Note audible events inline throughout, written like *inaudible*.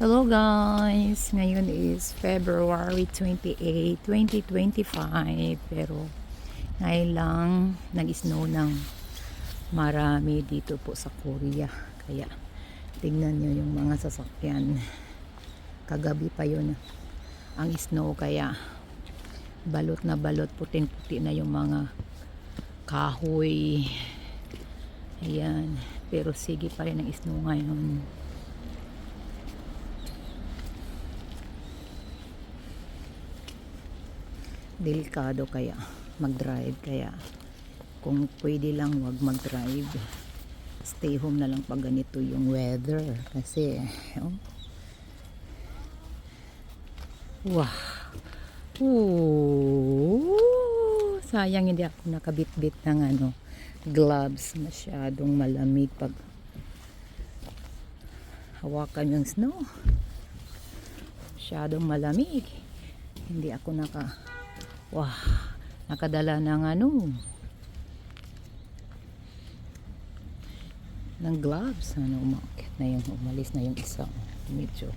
Hello guys! Ngayon is February 28, 2025 pero ngayon lang nag-snow ng marami dito po sa Korea. Kaya tignan nyo yung mga sasakyan. Kagabi pa yun ang snow. Kaya balot na balot puting-puti na yung mga kahoy. Ayan. Pero sige pa rin ang snow ngayon delikado kaya mag-drive kaya kung pwede lang wag mag-drive. Stay home na lang pag ganito yung weather kasi oh. wow Ooh, sayang hindi ako nakabit-bit ng ano gloves. Masyadong malamig pag hawakan yung snow. Masyadong malamig. Hindi ako naka Wah, nakadala ng ano, ng gloves. Ano, umakit na yung, umalis na yung isa. Medyo,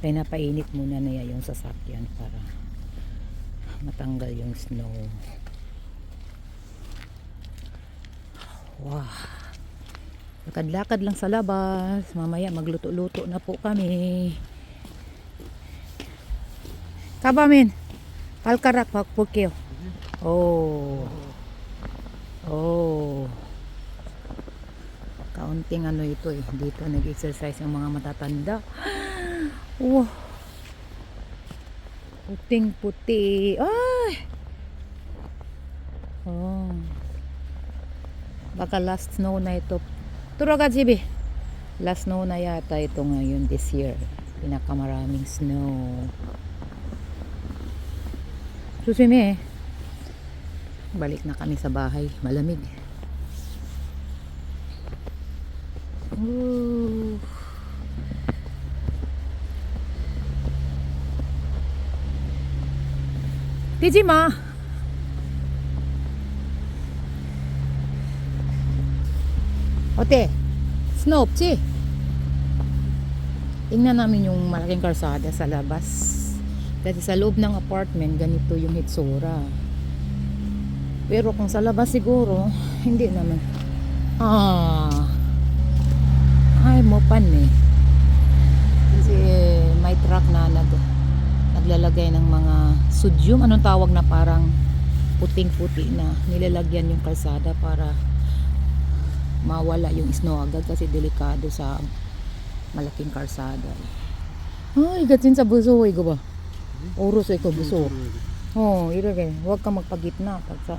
kaya napainit muna niya yung sasakyan para matanggal yung snow. Wah, lakad-lakad lang sa labas. Mamaya magluto-luto na po kami. Kabamin. Palkarak pagpukyo. Oh. Oh. Kaunting ano ito eh. Dito nag-exercise yung mga matatanda. *gasps* Wow. Puting puti. Ay. Oh. Baka last snow na ito. Turaga Jibi. Last snow na yata ito ngayon this year. Pinakamaraming snow. Susimi eh. Balik na kami sa bahay. Malamig. Ooh. Tijima. Ote, snow 없지? Tingnan namin yung malaking karsada sa labas. Kasi sa loob ng apartment, ganito yung hitsura. Pero kung sa labas siguro, hindi naman. Ah. Ay, mopan eh. Kasi may truck na nag, naglalagay ng mga sudyum. Anong tawag na parang puting-puti na nilalagyan yung kalsada para mawala yung snow agad kasi delikado sa malaking kalsada. Ay, gatin sa buso, ko ba? Oros ay ko biso. Oh, ira kay. Huwag ka magpagitna pag sa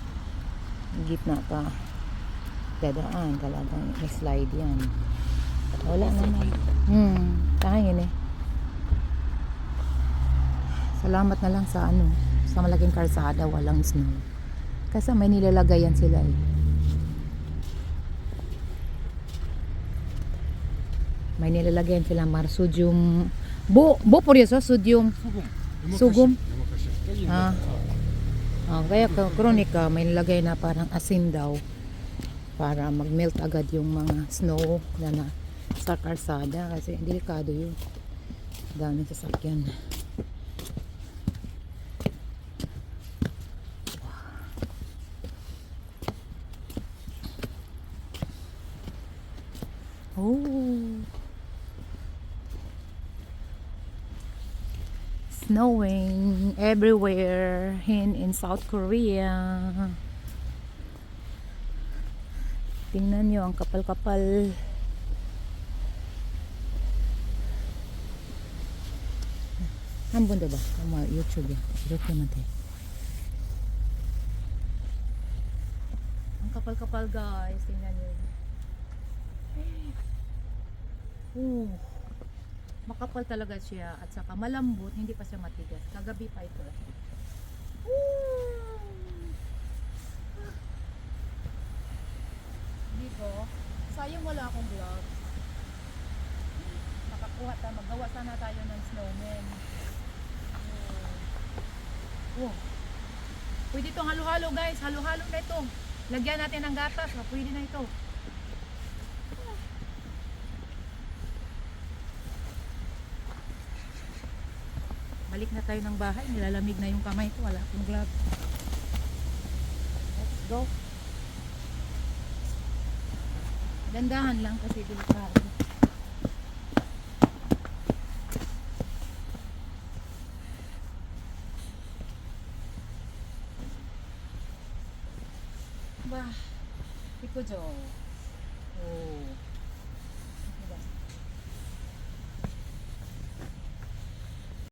gitna ka. Dadaan talagang slide yan. Wala naman. Hmm, kain eh. Salamat na lang sa ano, sa malaking karsada, walang snow. Kasi may nilalagayan sila eh. May nilalagay nilalagayan sila marsudium. Bo, bo por eso, sodium. Sodium. Sugum? Ah. Ah, kaya ka kronika may nilagay na parang asin daw para mag-melt agad yung mga snow na, na sa karsada kasi delikado yun. Dami sasakyan. Oh. snowing everywhere in in South Korea. Tingnan nyo ang kapal-kapal. 한번 더 봐. 엄마 유튜브에 이렇게 하면 돼. Ang kapal-kapal guys. Tingnan nyo. Oh makapal talaga siya at saka malambot, hindi pa siya matigas. Kagabi pa ito. Dito, sayang wala akong gloves. Nakakuha tayo, magawa sana tayo ng snowman. Oh. Pwede itong halo-halo guys, halo-halo na ito. Lagyan natin ng gatas, pwede na ito. Balik na tayo ng bahay. Nilalamig na yung kamay ko. Wala akong glove. Let's go. Dandahan lang kasi delikado. Bah, Tiko Jo. Oh.